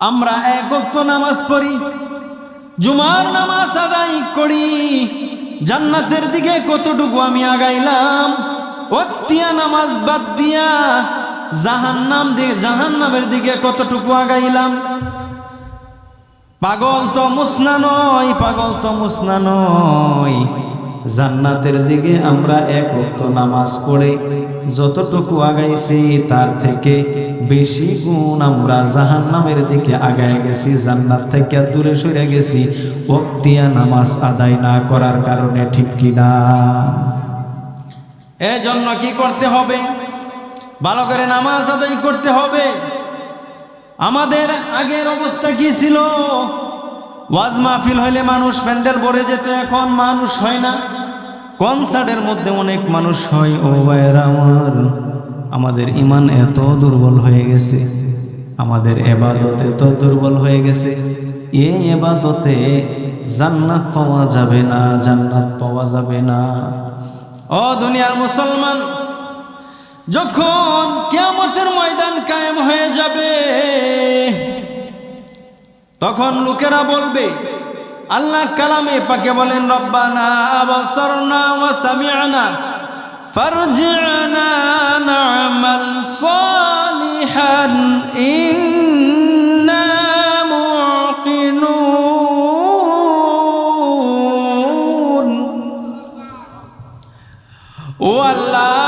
আমরা এক ওয়াক্ত নামাজ পড়ি, জুমার নামাজ আদায় করি। জান্নাতের দিকে কতটুকু আমি আগাইলাম? অতিয়া নামাজ বাদ দিয়া জাহান্নাম দিকে জাহান্নামের দিকে কতটুকু আগাইলাম? পাগল তো মুসনা নয়, পাগল তো মুসনা নয়। জান্নাতের দিকে আমরা এক ওয়াক্ত নামাজ পড়ে যতটুকু আগাইছি তার থেকে বেশি গুণ আমরা জাহান্নামের দিকে আগায় গেছি, জান্নাত থেকে দূরে সরে গেছি ওক্তিয়া নামাজ আদায় না করার কারণে ঠিক কিনা? এজন্য কি করতে হবে? ভালো করে নামাজ আদায় করতে হবে। আমাদের আগের অবস্থা কি ছিল? ওয়াজ মাহফিল হইলে মানুষ প্যান্ডেল ভরে যেত, এখন মানুষ হয় না। কনসার্টের মধ্যে অনেক মানুষ হয়, ও ভাইয়েরা আমার, আমাদের ইমান এত দুর্বল হয়ে গেছে। আমাদের এবাদত এত দুর্বল হয়ে গেছে। এই এবাদতে জান্নাত পাওয়া যাবে না, জান্নাত পাওয়া যাবে না। ও দুনিয়ার মুসলমান, যখন কেয়ামতের ময়দান কায়েম হয়ে যাবে, তখন লোকেরা বলবে আল্লাহ কালামে পাকে বলেন, রব্বানা না'মাল সালিহান ও আল্লাহ,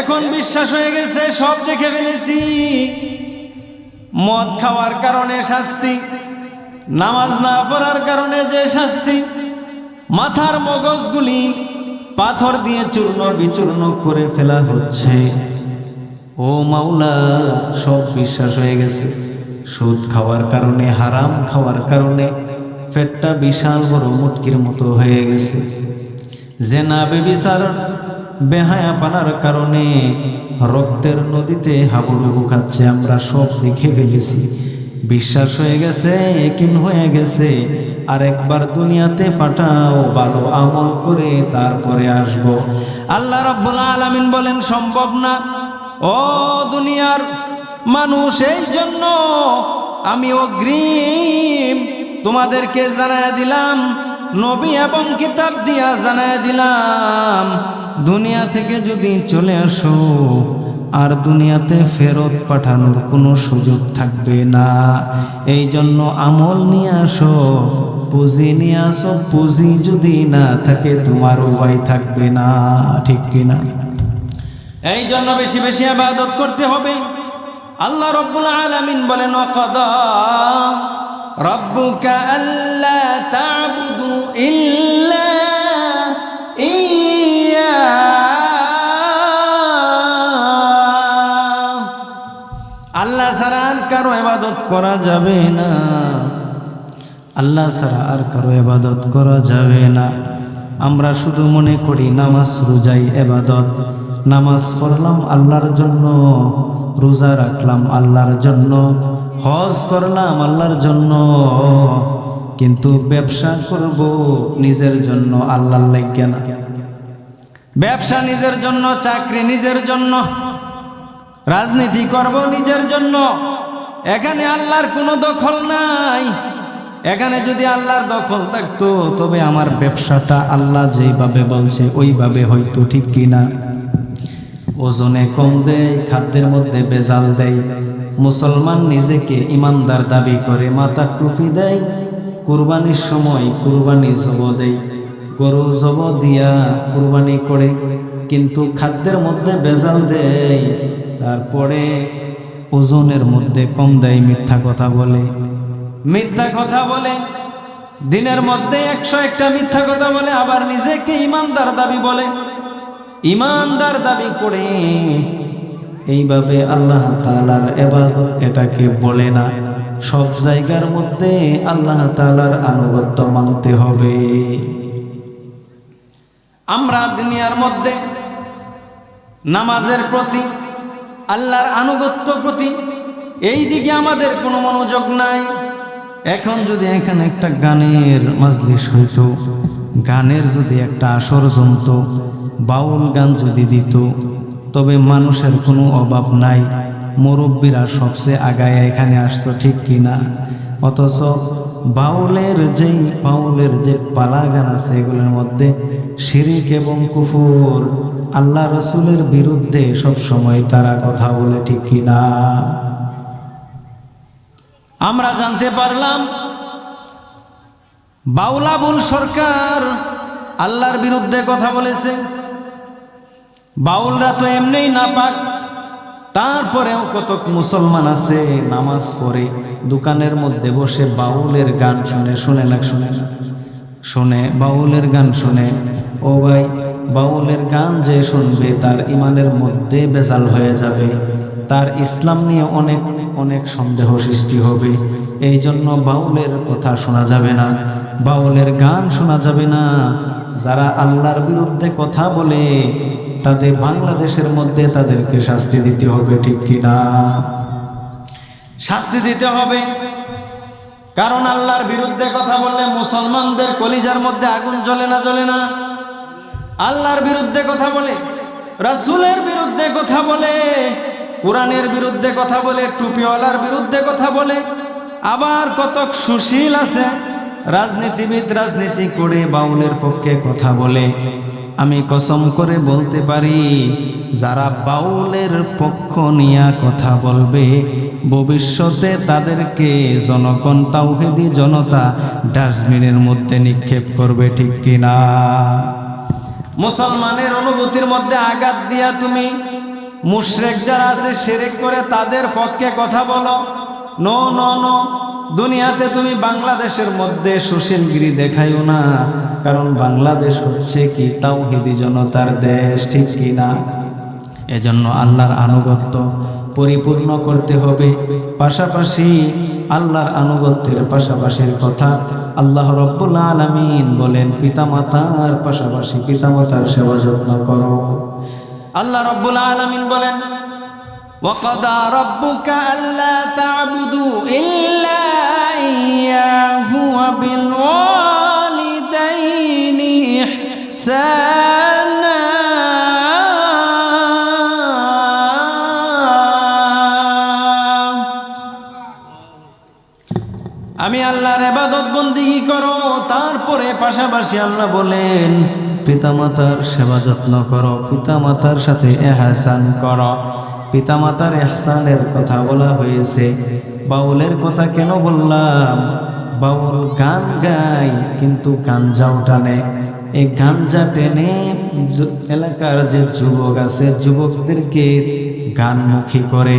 এখন বিশ্বাস হয়ে গেছে, সব দেখে ফেলেছি। মদ খাওয়ার কারণে শাস্তি। নামাজ না পড়ার কারণে যে শাস্তি, মাথার মগজগুলি পাথর দিয়ে চূর্ণ বিচূর্ণ করে ফেলা হচ্ছে। ও মাওলা, সব বিশ্বাস হয়ে গেছে। সুদ খাওয়ার কারণে, হারাম খাওয়ার কারণে পেটটা বিশাল বড় মুটকির মতো হয়ে গেছে। যে না বেবিচার বেহায়া পানার কারণে রক্তের নদীতে হাবুডুবু খাচ্ছে, আমরা সব দেখে ফেলেছি। বিশ্বাস হয়ে গেছে একিন হয়ে গেছে। আর একবার দুনিয়াতে পাঠাও, ভালো আমল করে তারপরে আসব। আল্লাহ রব্বুল আলামিন বলেন, সম্ভব না। ও দুনিয়ার মানুষ, এই জন্য আমি অগ্রিম তোমাদেরকে জানায় দিলাম, নবী এবং কিতাব দিয়া জানায় দিলাম, দুনিয়া থেকে যদি চলে আসো আর দুনিয়াতে ফেরত পাঠানোর কোনো সুযোগ থাকবে না। এই জন্য আমল নিয়ে আসো, পুঁজি নিয়ে আসো, পুঁজি যদি না থাকে তোমার উপায় থাকবে না, ঠিক কিনা এই জন্য বেশি বেশি আবাদত করতে হবে। আল্লাহ রব্বুল আলামিন বলেন, ওয়াকাদা রব্বুকা আল্লা তা'বুদু ইল্লা করা যাবে না। আল্লাহ ছাড়া আর কারও এবাদত করা যাবে না। আমরা শুধু মনে করি নামাজ রোজাই এবাদত নামাজ পড়লাম আল্লাহর জন্য, রোজা রাখলাম আল্লাহর জন্য, হজ করলাম আল্লাহর জন্য। কিন্তু ব্যবসা করব নিজের জন্য আল্লাহর লাগে না। ব্যবসা নিজের জন্য, চাকরি নিজের জন্য। রাজনীতি করব নিজের জন্য। এখানে আল্লাহর কোনো দখল নাই। এখানে যদি আল্লাহর দখল থাকতো, তবে আমার ব্যবসাটা আল্লাহ যেইভাবে বলছে, ওইভাবে হয়তো ঠিক কিনা? ওজনে কম দেয়, খাদ্যের মধ্যে বেজাল দেয়। মুসলমান নিজেকে ইমানদার দাবি করে, মাথা টুপি দেয়, কুরবানির সময় কুরবানি জব দেয়। গরু জব দিয়া কুরবানি করে, কিন্তু খাদ্যের মধ্যে বেজাল দেয়। তারপরে ওজনের মধ্যে কম দেয়, মিথ্যা কথা বলে। মিথ্যা কথা বলে, দিনের মধ্যে একশো একটা মিথ্যা কথা বলে, আবার নিজেকে ইমানদার দাবি বলে। ইমানদার দাবি করে এইভাবে আল্লাহ তালার এবার এটাকে বলে না। সব জায়গার মধ্যে আল্লাহ তালার আনুগত্য মানতে হবে। আমরা দুনিয়ার মধ্যে নামাজের প্রতি আল্লাহর আনুগত্য প্রতি এই দিকে আমাদের কোনো মনোযোগ নাই। এখন যদি এখানে একটা গানের মাজলিস হইতো, গানের যদি একটা আসর জমতো, বাউল গান যদি দিত, তবে মানুষের কোনো অভাব নাই। মুরব্বীরা সবচেয়ে আগায় এখানে আসতো, ঠিক কিনা অথচ বাউলের যেই বাউলের যে পালা গান আছে, এগুলোর মধ্যে শিরিক এবং কুফুর আল্লাহ রসুলের বিরুদ্ধে সব সময় তারা কথা বলে, ঠিক কিনা আমরা জানতে পারলাম, বাউলাবুল সরকার আল্লাহর বিরুদ্ধে কথা বলেছে। বাউলরা তো এমনিই না পাক তারপরেও কতক মুসলমান আছে, নামাজ পড়ে, দোকানের মধ্যে বসে বাউলের গান শুনে শুনে না, শুনে। শুনে, বাউলের গান শুনে। ও ভাই, বাউলের গান যে শুনবে, তার ইমানের মধ্যে বেজাল হয়ে যাবে। তার ইসলাম নিয়ে অনেক অনেক সন্দেহ সৃষ্টি হবে। এই জন্য বাউলের কথা শোনা যাবে না। বাউলের গান শোনা যাবে না। যারা আল্লাহর বিরুদ্ধে কথা বলে তাদের বাংলাদেশের মধ্যে তাদেরকে শাস্তি দিতে হবে, ঠিক কিনা? শাস্তি দিতে হবে। কারণ আল্লাহর বিরুদ্ধে কথা বললে মুসলমানদের কলিজার মধ্যে আগুন জ্বলে না জ্বলে না। আল্লাহর বিরুদ্ধে কথা বলে, রাসূলের বিরুদ্ধে কথা বলে, কোরআনের বিরুদ্ধে কথা বলে, টুপিওয়ালার বিরুদ্ধে কথা বলে। আবার কত সুশীল আছে, রাজনীতিবিদ রাজনীতি করে বাউলের পক্ষে কথা বলে। আমি কসম করে বলতে পারি, যারা বাউলের পক্ষ নিয়া কথা বলবে, ভবিষ্যতে তাদেরকে জনগণ তাওহেদি জনতা ডাস্টবিনের মধ্যে নিক্ষেপ করবে, ঠিক কিনা মুসলমানের অনুভূতির মধ্যে আঘাত দিয়া তুমি মুশরেক যারা আছে, সেরেক করে তাদের পক্ষে কথা বলো। No no no. দুনিয়াতে তুমি বাংলাদেশের মধ্যে সুশীলগিরি দেখাইও না কারণ বাংলাদেশ হচ্ছে কি তাওহিদি জনতার দেশ ঠিক কি না এজন্য আল্লাহর আনুগত্য পরিপূর্ণ করতে হবে পাশাপাশি আল্লাহর আনুগত্যের পাশাপাশির কথা আল্লাহ রব্বুল আলামিন বলেন পিতামাতার পাশাপাশি পিতামাতার সেবা যত্ন করো আল্লাহ রব্বুল আলামিন বলেন وقضى ربك ألا تعبدوا إلا إياه وبالوالدين إحسانا আমি আল্লাহর এবাদত বন্দিগি করো তারপরে পাশাপাশি আল্লাহ বলেন পিতামাতার সেবা যত্ন করো পিতামাতার সাথে এহসান করো পিতামাতার এহসানের কথা বলা হয়েছে। বাউলের কথা কেন বললাম? বাউল গান গায়, কিন্তু গাঞ্জাও টানে এই গাঞ্জা টেনে এলাকার যে যুবক আছে, যুবকদেরকে গানমুখী করে।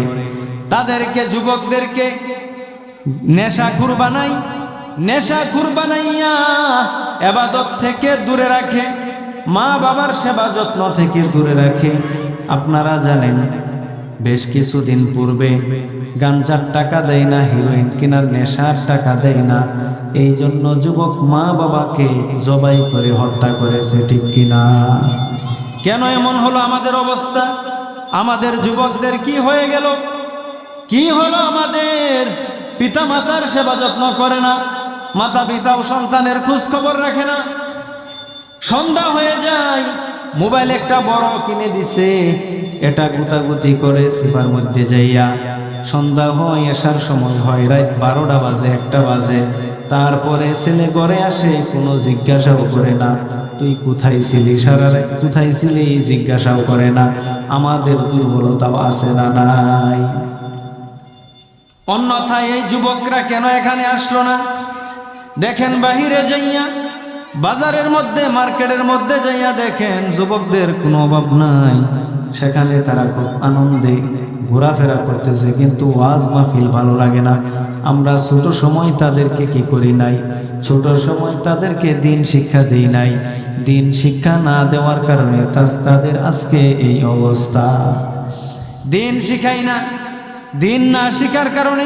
তাদেরকে যুবকদেরকে নেশাখুর বানাই নেশাখুর বানাইয়া এবাদত থেকে দূরে রাখে। মা বাবার সেবা যত্ন থেকে দূরে রাখে। আপনারা জানেন বেশ কিছুদিন পূর্বে গাঞ্জার টাকা দেয় না, হিরোইন কেনার নেশার টাকা দেয় না। এই জন্য যুবক মা বাবাকে জবাই করে হত্যা করেছে, ঠিক কিনা? কেন এমন হলো আমাদের অবস্থা? আমাদের যুবকদের কি হয়ে গেল? কি হলো আমাদের? পিতা মাতার সেবা যত্ন করে না মাতা পিতাও সন্তানের খোঁজ খবর রাখে না। সন্ধ্যা হয়ে যায় মোবাইল একটা বড় কিনে দিছে। এটা গুতাগুতি করে সিপার মধ্যে যাইয়া সন্ধ্যা হয়, আসার সময় হয়, রাত বারোটা বাজে, একটা বাজে। তারপরে ছেলে ঘরে আসে, কোনো জিজ্ঞাসাও করে না, তুই কোথায় ছিলি সারা রাত? কোথায় ছিলি? জিজ্ঞাসাও করে না, আমাদের দুর্বলতাও আছে না নাই। অন্যথায় এই যুবকরা কেন এখানে আসলো না? দেখেন বাহিরে যাইয়া বাজারের মধ্যে, মার্কেটের মধ্যে যাইয়া দেখেন যুবকদের কোনো অভাব নাই। সেখানে তারা খুব আনন্দে ঘোরাফেরা করতেছে, কিন্তু ওয়াজ মাহফিল ভালো লাগে না। আমরা ছোট সময় তাদেরকে কি করি নাই? ছোট সময় তাদেরকে দিন শিক্ষা দিই নাই। দিন শিক্ষা না দেওয়ার কারণে তাদের আজকে এই অবস্থা। দিন শিখাই না, দিন না শিকার কারণে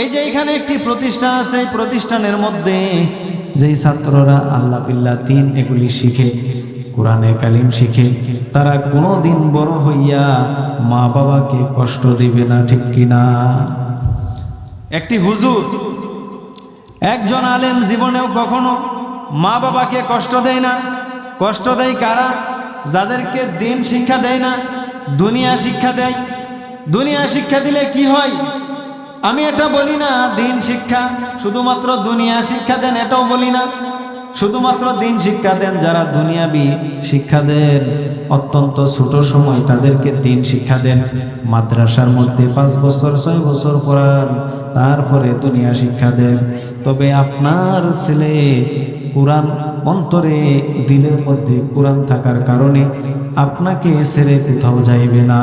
এই যে এখানে একটি প্রতিষ্ঠান আছে প্রতিষ্ঠানের মধ্যে যেই ছাত্ররা আল্লাহ বিল্লাহ দিন এগুলি শিখে, কোরআনে কালিম শিখে, তারা কোনো দিন বড় হইয়া মা বাবাকে কষ্ট দিবে না, ঠিক কিনা? একটি হুজুর, একজন আলেম জীবনেও কখনো মা বাবাকে কষ্ট দেয় না। কষ্ট দেয় কারা? যাদেরকে দিন শিক্ষা দেয় না, দুনিয়া শিক্ষা দেয়। দুনিয়া শিক্ষা দিলে কি হয়? আমি এটা বলি না দিন শিক্ষা, শুধুমাত্র দুনিয়া শিক্ষা দেন, এটাও বলি না। শুধুমাত্র দিন শিক্ষা দেন, যারা দুনিয়াবি শিক্ষা দেন, অত্যন্ত ছোট সময় তাদেরকে দিন শিক্ষা দেন। মাদ্রাসার মধ্যে পাঁচ বছর, ছয় বছর পড়ান, তারপরে দুনিয়া শিক্ষা দেন। তবে আপনার ছেলে কোরআন অন্তরে দিলের মধ্যে কোরআন থাকার কারণে আপনাকে ছেড়ে কোথাও যাইবে না।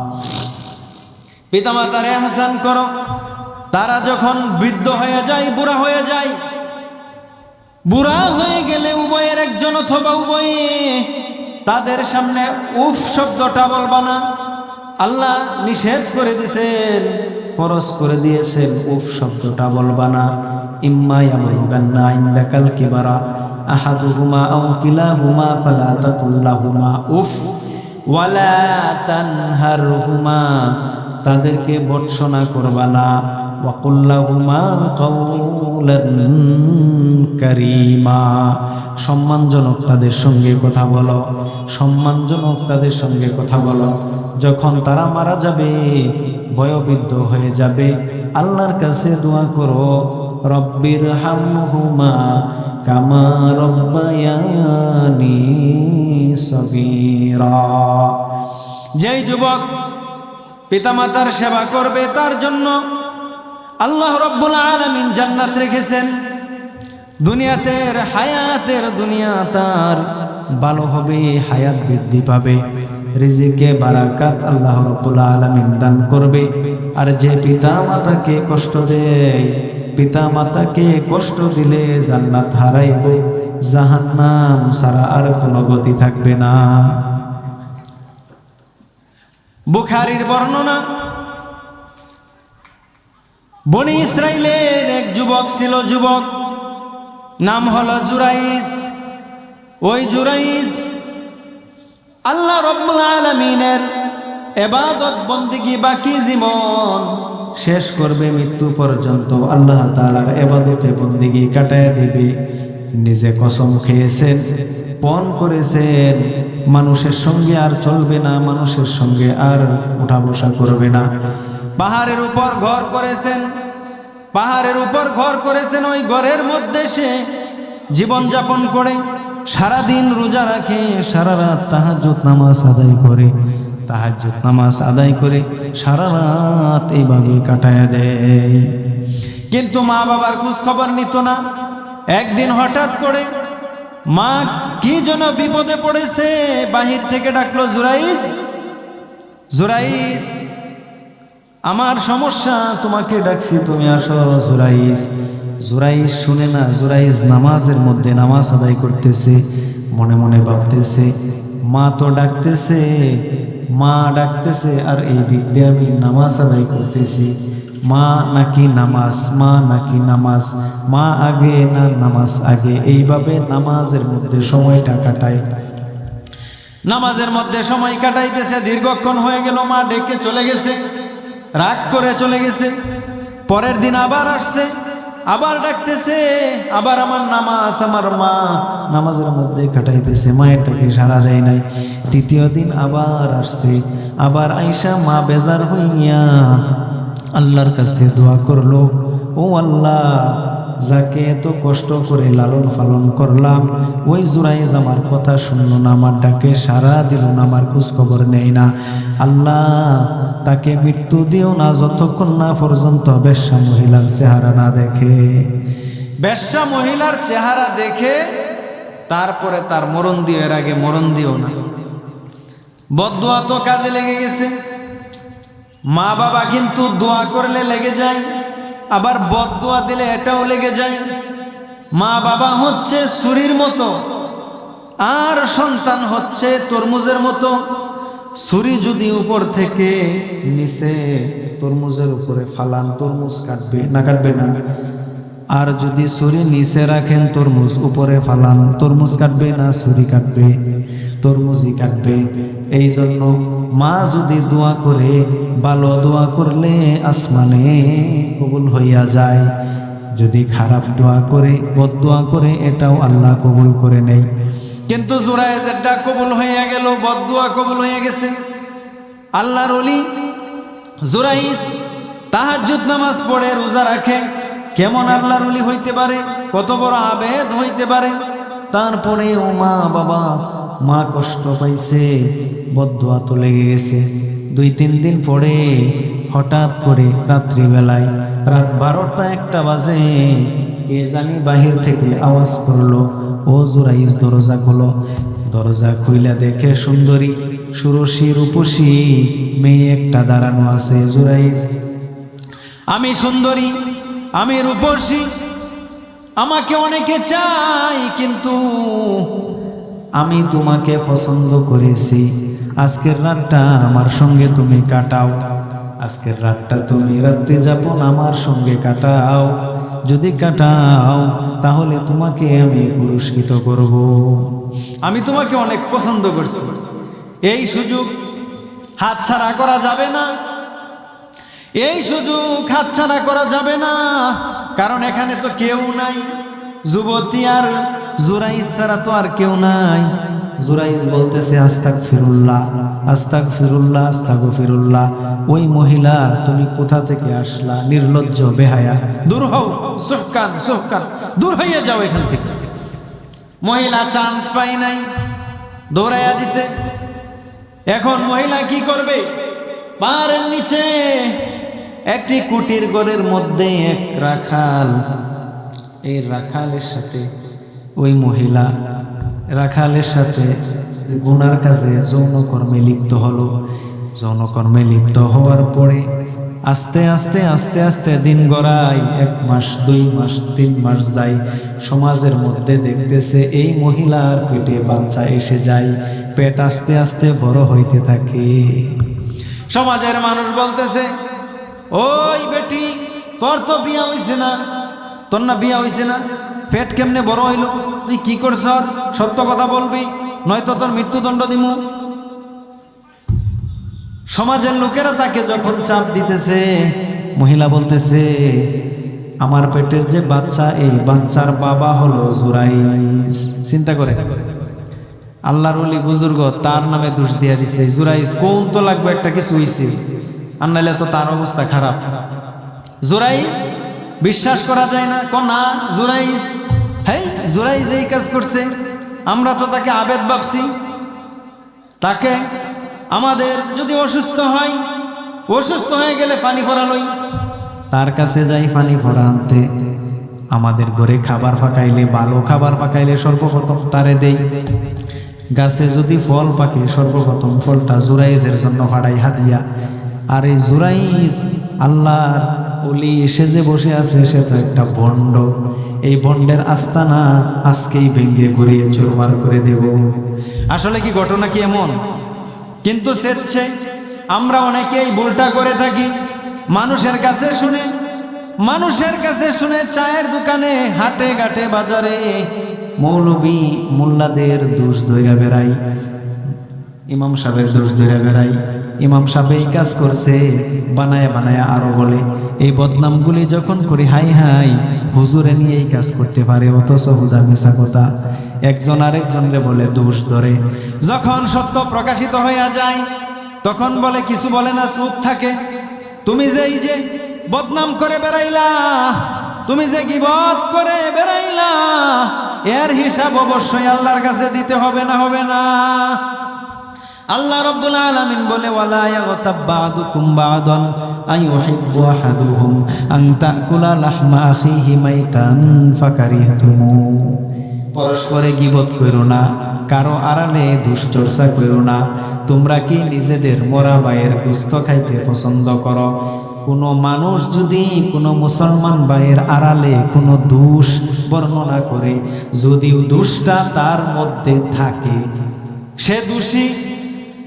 পিতামাতার এহসান করো। তারা যখন বৃদ্ধ হয়ে যায়, বুড়া হয়ে যায়, বুড়া হয়ে গেলে উভয়ের একজন অথবা উভয়ে তাদের সামনে উফ শব্দটা বলবা না। আল্লাহ নিষেধ করে দিয়েছেন ফরজ করে দিয়েছেন, উফ শব্দটা বলবা না। ইম্মা ইয়াবলুগান্না ইনদাকাল কিবারা, আহাদুহুমা আও কিলাহুমা ফালা তাকুল লাহুমা, উফ। ওয়ালা তানহারহুমা তাদেরকে বর্ষনা করবা না। ওয়াকুল্লাহুমা কারীমা। সম্মানজনক তাদের সঙ্গে কথা বলো। সম্মানজনক তাদের সঙ্গে কথা বলো। যখন তারা মারা যাবে, বয়োবৃদ্ধ হয়ে যাবে, আল্লাহর কাছে দোয়া করো, রব্বির হামহুমা কামা রব্বায়ানি সগীরা। যেই যুবক পিতামাতার সেবা করবে তার জন্য আল্লাহ রব্বুল আলমিন জান্নাত রেখেছেন। দুনিয়াতের হায়াতের দুনিয়া তার ভালো হবে, হায়াত বৃদ্ধি পাবে। রিজিকে বারাকাত আল্লাহ রব্বুল আলমিন দান করবে। আর যে পিতা মাতাকে কষ্ট দেয় পিতা মাতাকে কষ্ট দিলে জান্নাত হারাইব। জাহান্নাম সারা আর কোনো গতি থাকবে না। বুখারির বর্ণনা, বনি ইসরায়েলের এক যুবক ছিল, যুবক নাম হলো জুরাইস। ওই জুরাইস আল্লাহ রব্বুল আলমিনের এবাদত বন্দিগি বাকি জীবন শেষ করবে, মৃত্যু পর্যন্ত আল্লাহ তালার এবাদতে বন্দিগি কাটায় দিবে। নিজে কসম খেয়েছেন, পণ করেছেন মানুষের সঙ্গে আর চলবে না, মানুষের সঙ্গে আর উঠা বসা করবে না। পাহাড়ের উপর ঘর করেছেন, পাহাড়ের উপর ঘর করেছেন ওই ঘরের মধ্যে সে জীবন যাপন করে, সারাদিন রোজা রাখে, সারা রাত তাহাজ্জুদ নামাজ আদায় করে, তাহাজ্জুদ নামাজ আদায় করে সারা রাত এইভাবে কাটায় দেয়। কিন্তু মা বাবার খোঁজ খবর নিত না। একদিন হঠাৎ করে মা কি যেন বিপদে পড়েছে? বাহির থেকে ডাকলো, জুরাইস জুরাইস, আমার সমস্যা, তোমাকে ডাকছি, তুমি আসো, জুরাইস। জুরাইস শুনে না, জুরাইস নামাজের মধ্যে নামাজ আদায় করতেছে, মনে মনে ভাবতেছে, মা তো ডাকতেছে মা ডাকতেছে আর এই দিক দিয়ে আমি নামাজ আদায় করতেছি। মা নাকি নামাজ, মা নাকি নামাজ, মা আগে না নামাজ আগে? এইভাবে নামাজের মধ্যে সময়টা কাটায় নামাজের মধ্যে সময় কাটাইতেছে, দীর্ঘক্ষণ হয়ে গেল, মা ডেকে চলে গেছে, রাগ করে চলে গেছে, পরের দিন আবার আসছে। আবার ডাকতেছে, আবার আমার নামাজ, আমার মা নামাজের মধ্যে কাটাইতেছে মায়ের ডাকে সারা দেয় নাই। তৃতীয় দিন আবার আসছে, আবার আইসা মা বেজার হইয়া আল্লাহর কাছে দোয়া করল, ও আল্লাহ যাকে এত কষ্ট করে লালন পালন করলাম, ওই জুরাইজ আমার কথা শুনল না, আমার ডাকে সারা দিল না, আমার খোঁজ খবর নেই না। আল্লাহ, তাকে মৃত্যু দিও না, যতক্ষণ না পর্যন্ত বেশ্যা মহিলার চেহারা না দেখে। বেশ্যা মহিলার চেহারা দেখে, তারপরে তার মরণ দিও, এর আগে মরণ দিও না। বদুয়া তো কাজে লেগে গেছে। মা বাবা কিন্তু দোয়া করলে লেগে যায়। আবার বদুয়া দিলে এটাও লেগে যায়। মা বাবা হচ্ছে ছুরির মতো আর সন্তান হচ্ছে তরমুজের মতো। ছুরি যদি উপর থেকে নিচে তরমুজের উপরে ফালান তরমুজ কাটবে না কাটবে না। আর যদি ছুরি নিচে রাখেন তরমুজ উপরে ফালান তরমুজ কাটবে না ছুরি কাটবে। তরমুজই কাটবে। এই জন্য মা যদি দোয়া করে ভালো দোয়া করলে আসমানে কবুল হইয়া যায়। যদি খারাপ দোয়া করে, বদ দোয়া করে, এটাও আল্লাহ কবুল করে নেই কিন্তু জোরায়েজেরটা কবুল হইয়া গেল, বদ দোয়া কবুল হইয়া গেছে। আল্লাহর অলি জোরাইস তাহাজ্জুদ নামাজ পড়ে, রোজা রাখে। কেমন আল্লাহর অলি হইতে পারে? কত বড় আবেদ হইতে পারে? তারপরে ও মা বাবা মা কষ্ট পাইছে, বদুয়া তো লেগে গেছে। দুই, তিন দিন পরে হঠাৎ করে রাত্রিবেলায় রাত বারোটা একটা বাজে, কে জানি বাহির থেকে আওয়াজ করল, ও জোরাইস দরজা খোলো। দরজা খুইলা দেখে সুন্দরী, সুরসী, রূপসী মেয়ে একটা দাঁড়ানো আছে জোরাইস আমি সুন্দরী, আমি রূপসী, আমাকে অনেকে চাই কিন্তু আমি তোমাকে পছন্দ করেছি। আজকের রাতটা আমার সঙ্গে তুমি কাটাও। আজকের রাতটা তুমি রাত্রি যাপন আমার সঙ্গে কাটাও। যদি কাটাও, তাহলে তোমাকে আমি পুরস্কৃত করব। আমি তোমাকে অনেক পছন্দ করছি। এই সুযোগ হাতছাড়া করা যাবে না। এই সুযোগ হাতছাড়া করা যাবে না। কারণ এখানে তো কেউ নাই। যুবতী আর জুরাইস ছাড়া তো আর কেউ নাই। জুরাইস বলতেছে আস্তাক ফিরুল্লাহ আস্তাক ফিরুল্লাহ আস্তাক ফিরুল্লাহ ওই মহিলা, তুমি কোথা থেকে আসলা? নির্লজ্জ, বেহায়া। দূর হও, সোহকান সোহকান। দূর হইয়া যাও এখান থেকে। মহিলা চান্স পাই নাই। দৌড়াইয়া দিছে। এখন মহিলা কি করবে? পাহাড়ের নিচে একটি কুটির ঘরের মধ্যে এক রাখাল। এই রাখালের সাথে ওই মহিলা রাখালের সাথে গুনার কাজে যৌনকর্মে লিপ্ত হলো। যৌনকর্মে লিপ্ত হওয়ার পরে আস্তে আস্তে আস্তে আস্তে দিন গড়ায়, এক মাস, দুই মাস, তিন মাস যায়। সমাজের মধ্যে দেখতেছে এই মহিলার পেটে বাচ্চা এসে যায়, পেট আস্তে আস্তে বড় হইতে থাকে। সমাজের মানুষ বলতেছে, ওই বেটি, তোর তো বিয়া হইছে না, তোর না বিয়া হইছে না? পেট কেমনে বড় হইল? তুই কি করছ? সত্য কথা বলবি? নয়তো তোর মৃত্যুদণ্ড দিমু? সমাজের লোকেরা তাকে যখন চাপ দিতেছে, মহিলা বলতেছে, আমার পেটের যে বাচ্চা, এই বাচ্চার বাবা হলো জুরাইস। চিন্তা করে। আল্লাহর অলি বুজুর্গ তার নামে দোষ দিয়া দিছে, জুরাইস, কোন তো লাগবে একটা কিছু হইছে? আর তো তার অবস্থা খারাপ। জুরাইস? বিশ্বাস করা যায় না? কোন জুরাইস? হেই জুরাইস যেই কাজ করছে। আমরা তো তাকে আবেদ ভাবছি। তাকে আমাদের যদি অসুস্থ হয়, অসুস্থ হয়ে গেলে পানি ভরা লই তার কাছে যাই পানি ভরা আনতে আমাদের ঘরে খাবার ফাঁকাইলে, ভালো খাবার ফাঁকাইলে সর্বপ্রথম তারে দেই। গাছে যদি ফল পাকে, সর্বপ্রথম ফলটা জুরাইজের জন্য ফাড়াই হাতিয়া আর এই জুরাইজ আল্লাহর এসে যে বসে আছে, সে তো একটা ভণ্ড এই বন্ডের আস্তানা আজকেই ভেঙে ঘুরিয়ে চুরমার করে দেব। আসলে কি ঘটনা কি এমন? কিন্তু সেচ্ছে আমরা অনেকেই ভুলটা করে থাকি। মানুষের কাছে শুনে, মানুষের কাছে শুনে চায়ের দোকানে হাটে ঘাটে বাজারে মৌলবী মোল্লাদের দোষ ধইরা বেড়াই, ইমাম সাহেবের দোষ ধরে বেড়াই। ইমাম সাহেব এই কাজ করছে, বানায় বানায় আরও বলে, এই বদনামগুলি যখন করি, হাই হাই, হুজুরে নিয়ে এই কাজ করতে পারে, অথচ হুজা মিশা কথা। একজন আরেকজনরে বলে, দোষ ধরে। যখন সত্য প্রকাশিত হইয়া যায়, তখন বলে, কিছু বলে না, চুপ থাকে। তুমি যে এই যে বদনাম করে বেড়াইলা, তুমি যে গিবত করে বেড়াইলা, এর হিসাব অবশ্যই আল্লাহর কাছে দিতে হবে না হবে না। আল্লাহ রাব্বুল আলামিন বলে, ওয়ালা ইয়াগতাব বা'দুকুম বা'দান আইয়ুহিব্বু আহাদুহুম আন তাকুলা লাহমা আখিহি মাইতান ফাকারিহতুমু পরস্পরে গিবত কইরো না, কারও আড়ালে দুশ্চর্চা কইরো না। তোমরা কি নিজেদের মরা ভাইয়ের গুস্ত খাইতে পছন্দ করো? কোনো মানুষ যদি কোনো মুসলমান ভাইয়ের আড়ালে কোনো দোষ বর্ণনা করে, যদিও দোষটা তার মধ্যে থাকে, সে দোষী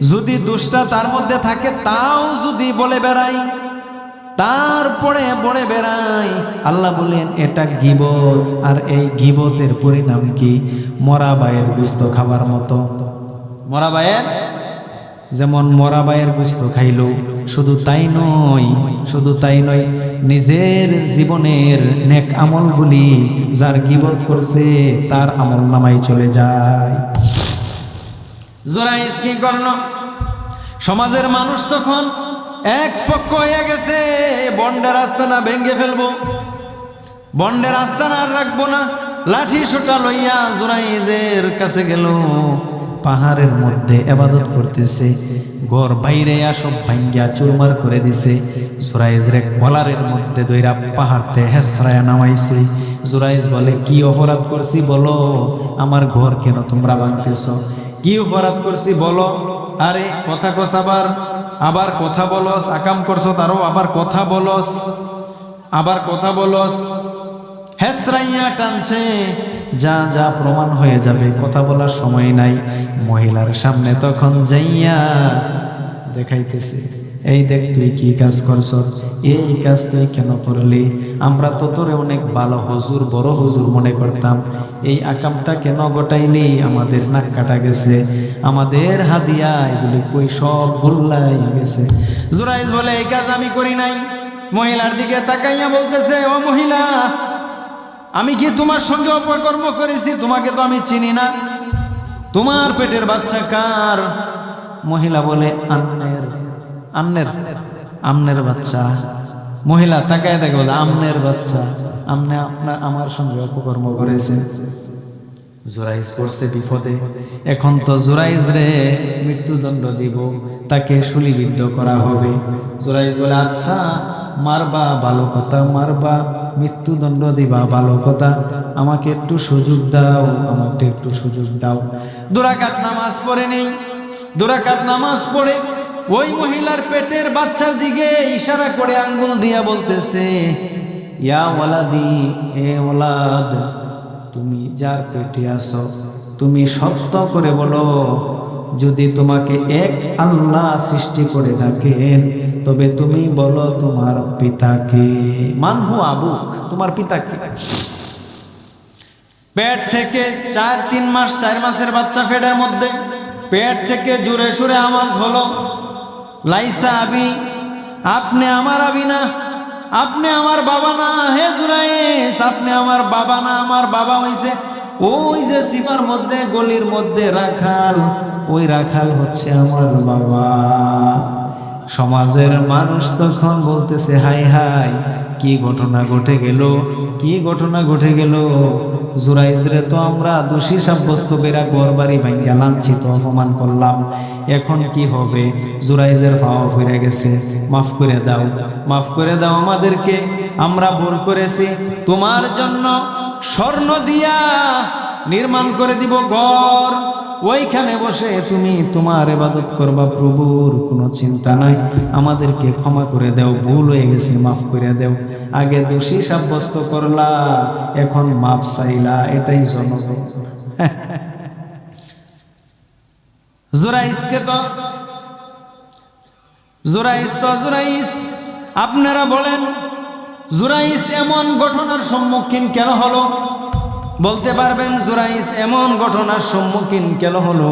যদি দুষ্টা তার মধ্যে থাকে, তাও যদি বলে বেড়াই তারপরে বলে বেড়াই আল্লাহ বলেন এটা গিবত। আর এই গিবতের পরিণাম কি? মরা বায়ের গুস্ত খাবার মতো। মরা বায়ের যেমন মরাবাইয়ের গুস্ত খাইল, শুধু তাই নয়, শুধু তাই নয়, নিজের জীবনের নেক আমলগুলি যার গিবত করছে, তার আমল নামাই চলে যায়। জোরাইস কি করল সমাজের মানুষ তখন এক পক্ষ হয়ে গেছে বন্ডের আস্তানা ভেঙ্গে ফেলব। বন্ডের আস্তানা আর রাখব না, লাঠি সোটা লইয়া জোরাইজের কাছে গেল। পাহাড়ের মধ্যে এবাদত করতেছে, ঘর বাইরে সব ভাঙ্গিয়া চুরমার করে দিছে। জোরাইজ রে কলারের মধ্যে দইরা পাহাড়তে হেসরায়া নামাইছে। জোরাইজ বলে, কি অপরাধ করছি বলো? আমার ঘর কেন তোমরা ভাঙতেছ? কি অপরাধ করছি বলো? আরে, কথা কস আবার। আবার কথা বলস, আকাম করছ তারও আবার কথা বলস। আবার কথা বলস। হেসরাইয়া টানছে। যা যা প্রমাণ হয়ে যাবে, কথা বলার সময় নাই। মহিলার সামনে তখন যাইয়া দেখাইতেছে, এই দেখ তুই কি কাজ করছ? এই কাজ তুই কেন করলি? আমরা তো তোরে অনেক ভালো হজুর, বড় হুজুর মনে করতাম। এই আকামটা কেন গোটাইলি আমাদের নাক কাটা গেছে। আমাদের হাদিয়া এগুলি কই সব গোল্লাই গেছে। জুরাইজ বলে, এই কাজ আমি করি নাই। মহিলার দিকে তাকাইয়া বলতেছে, ও মহিলা, আমি কি তোমার সঙ্গে অপকর্ম করেছি? তোমাকে তো আমি চিনি না। তোমার পেটের বাচ্চা কার? মহিলা বলে, আন্নের আন্নের, আমনের বাচ্চা। মহিলা তাকায় দেখে বলে, আমনের বাচ্চা। আমনে আপনার আমার সঙ্গে অপকর্ম করেছেন জোরাইজ করছে বিপদে। এখন তো জোরাইজ রে মৃত্যুদণ্ড দিব, তাকে শুলিবিদ্ধ করা হবে। জোরাইজ বলে আচ্ছা মারবা ভালো কথা মারবা, মৃত্যুদণ্ড দিবা ভালো কথা আমাকে একটু সুযোগ দাও, আমাকে একটু সুযোগ দাও। দুরাকাত নামাজ পড়ে নেই, দুরাকাত নামাজ পড়ে ওই মহিলার পেটের বাচ্চার দিকে ইশারা করে আঙ্গুল দিয়া বলতেছে ইয়া ওয়ালাদি, এ ওলাদ তুমি যার পেটে আসো তুমি সত্য করে বলো, যদি তোমাকে এক আল্লাহ সৃষ্টি করে থাকেন তবে তুমি বলো তোমার পিতাকে। মানহু আবুক, তোমার পিতাকে পেট থেকে চার, তিন মাস, চার মাসের বাচ্চা পেটের মধ্যে, পেট থেকে জোরে সুরে আওয়াজ হলো, লাইসা আবি, আপনি আমার আবি না। আপনি আমার বাবা না, হে জুরাইস আপনি আমার বাবা না, আমার বাবা হইছে। ওই যে সীমার মধ্যে, গলির মধ্যে রাখাল, ওই রাখাল হচ্ছে আমার বাবা। সমাজের মানুষ তখন বলতেছে, হাই হাই, কি ঘটনা ঘটে গেল, কি ঘটনা ঘটে গেল? জুরাইজরে তো আমরা দোষী সাব্যস্ত বেরা ঘর বাড়ি ভাঙ্গা লাঞ্ছিত, অপমান করলাম। এখন কি হবে? জুরাইজের পাওয়া ফিরে গেছে। মাফ করে দাও। মাফ করে দাও আমাদেরকে। আমরা ভুল করেছি। তোমার জন্য স্বর্ণ দিয়া নির্মাণ করে দিব ঘর। ওইখানে বসে তুমি তোমার এবাদত করবা প্রভুর কোনো চিন্তা নাই। আমাদেরকে ক্ষমা করে দাও। ভুল হয়ে গেছে, মাফ করে দাও। আগে দোষী সাব্যস্ত করলা, এখন মাফ চাইলা। এটাই জনগণ। জোরাইসকে তো? তো আপনারা বলেন জুরাইস এমন ঘটনার সম্মুখীন কেন হলো? বলতে পারবেন জুরাইস এমন ঘটনার সম্মুখীন কেন হলো?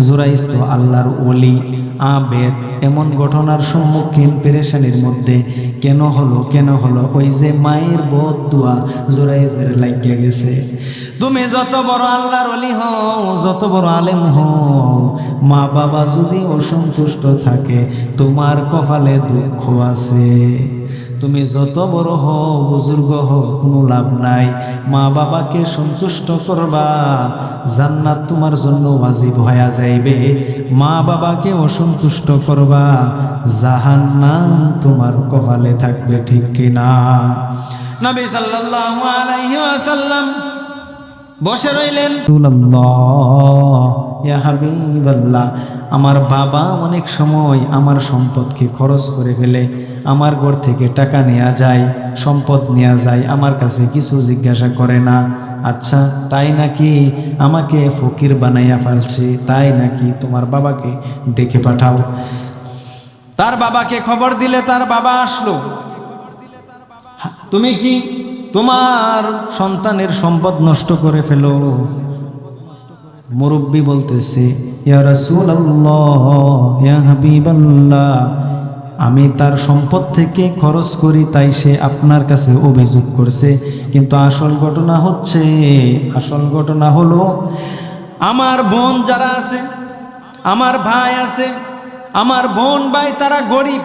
জুরাইস তো আল্লাহর ওলি, আবেদ। এমন ঘটনার সম্মুখীন পেরেশানির মধ্যে কেন হলো কেন হলো? ওই যে মায়ের বোধ দোয়া জুরাইসের লাগিয়ে গেছে। তুমি যত বড় আল্লাহর অলি হও, যত বড় আলেম হও মা বাবা যদি অসন্তুষ্ট থাকে, তোমার কপালে দুঃখ আছে। তুমি যত বড় হও, বুজুর্গ হও, কোনো লাভ নাই। মা বাবাকে সন্তুষ্ট করবা, জান্নাত তোমার জন্য ওয়াজিব হয়ে যাইবে। মা বাবাকে অসন্তুষ্ট করবা, জাহান্নাম তোমার কপালে থাকবে ঠিক কিনা। নবী সাল্লাল্লাহু আলাইহি ওয়াসাল্লাম বসে রইলেন। ইয়া হাবিবাল্লাহ, আমার বাবা অনেক সময় আমার সম্পদকে খরচ করে ফেলে, আমার ঘর থেকে টাকা নেওয়া যায়, সম্পদ নেওয়া যায়, আমার কাছে কিছু জিজ্ঞাসা করে না। আচ্ছা তাই নাকি আমাকে ফকির বানাইয়া ফেলছে? তাই নাকি তোমার বাবাকে ডেকে পাঠাও? তার বাবাকে খবর দিলে তার বাবা আসলো। তুমি কি তোমার সন্তানের সম্পদ নষ্ট করে ফেলো? মুরব্বী বলতেছে আমি তার সম্পদ থেকে খরচ করি, তাই সে আপনার কাছে অভিযোগ করছে। কিন্তু আসল ঘটনা হচ্ছে, আসল ঘটনা হলো, আমার বোন যারা আছে, আমার ভাই আছে, আমার বোন ভাই তারা গরিব।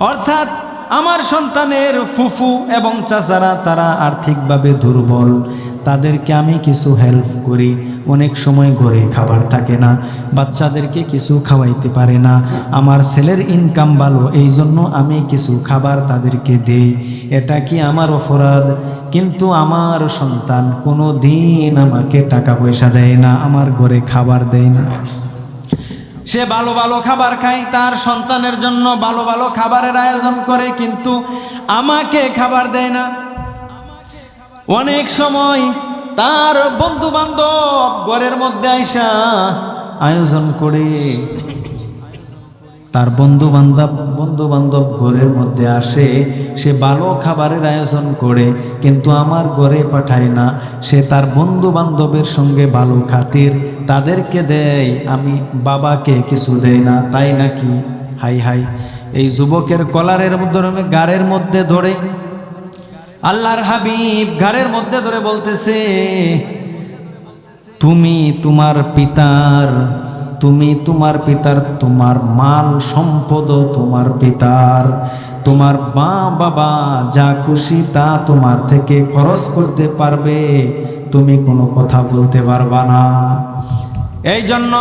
অর্থাৎ আমার সন্তানের ফুফু এবং চাচারা তারা আর্থিকভাবে দুর্বল। তাদেরকে আমি কিছু হেল্প করি। অনেক সময় ঘরে খাবার থাকে না, বাচ্চাদেরকে কিছু খাওয়াইতে পারে না। আমার ছেলের ইনকাম ভালো এই জন্য আমি কিছু খাবার তাদেরকে দেই। এটা কি আমার অপরাধ? কিন্তু আমার সন্তান কোনো দিন আমাকে টাকা পয়সা দেয় না, আমার ঘরে খাবার দেয় না। সে ভালো ভালো খাবার খায়, তার সন্তানের জন্য ভালো ভালো খাবারের আয়োজন করে, কিন্তু আমাকে খাবার দেয় না। অনেক সময় তার বন্ধু বান্ধব ঘরের মধ্যে আইসা আয়োজন করে। তার বন্ধু বান্ধব বন্ধু বান্ধব ঘরের মধ্যে আসে, সে ভালো খাবারের আয়োজন করে, কিন্তু আমার ঘরে পাঠায় না। সে তার বন্ধু বান্ধবের সঙ্গে ভালো খাতির তাদেরকে দেয়, আমি বাবাকে কিছু দেয় না, তাই নাকি? হাই হাই। এই যুবকের কলারের মধ্যে গাড়ের মধ্যে ধরে আল্লাহর হাবিব ঘরের মধ্যে ধরে বলতেছে, তুমি তোমার পিতার, তুমি তোমার পিতার, তোমার মাল সম্পদ তোমার পিতার, তোমার মা বাবা যা খুশি তা তোমার থেকে খরচ করতে পারবে, তুমি কোনো কথা বলতে পারবা না। এই জন্য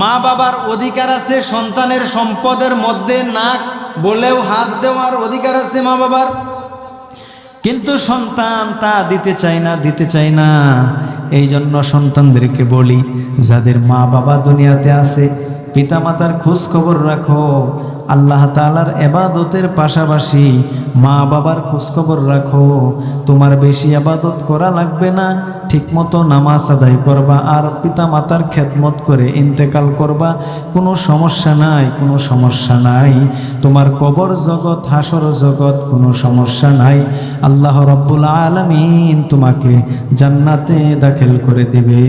মা বাবার অধিকার আছে সন্তানের সম্পদের মধ্যে নাক বলেও হাত দেওয়ার অধিকার আছে মা বাবার কিন্তু সন্তান তা দিতে চায় না, দিতে চায় না। এই জন্য সন্তানদেরকে বলি, যাদের মা বাবা দুনিয়াতে আছে পিতা মাতার খোঁজ খবর রাখো। আল্লাহ তালার এবাদতের পাশাপাশি মা বাবার খোঁজখবর রাখো। তোমার বেশি আবাদত করা লাগবে না, ঠিকমতো নামাজ আদায় করবা আর পিতা মাতার খেদমত করে ইন্তেকাল করবা, কোনো সমস্যা নাই, কোনো সমস্যা নাই। তোমার কবর জগৎ, হাসর জগৎ, কোনো সমস্যা নাই। আল্লাহ রব্বুল আলমিন তোমাকে জান্নাতে দাখিল করে দেবে।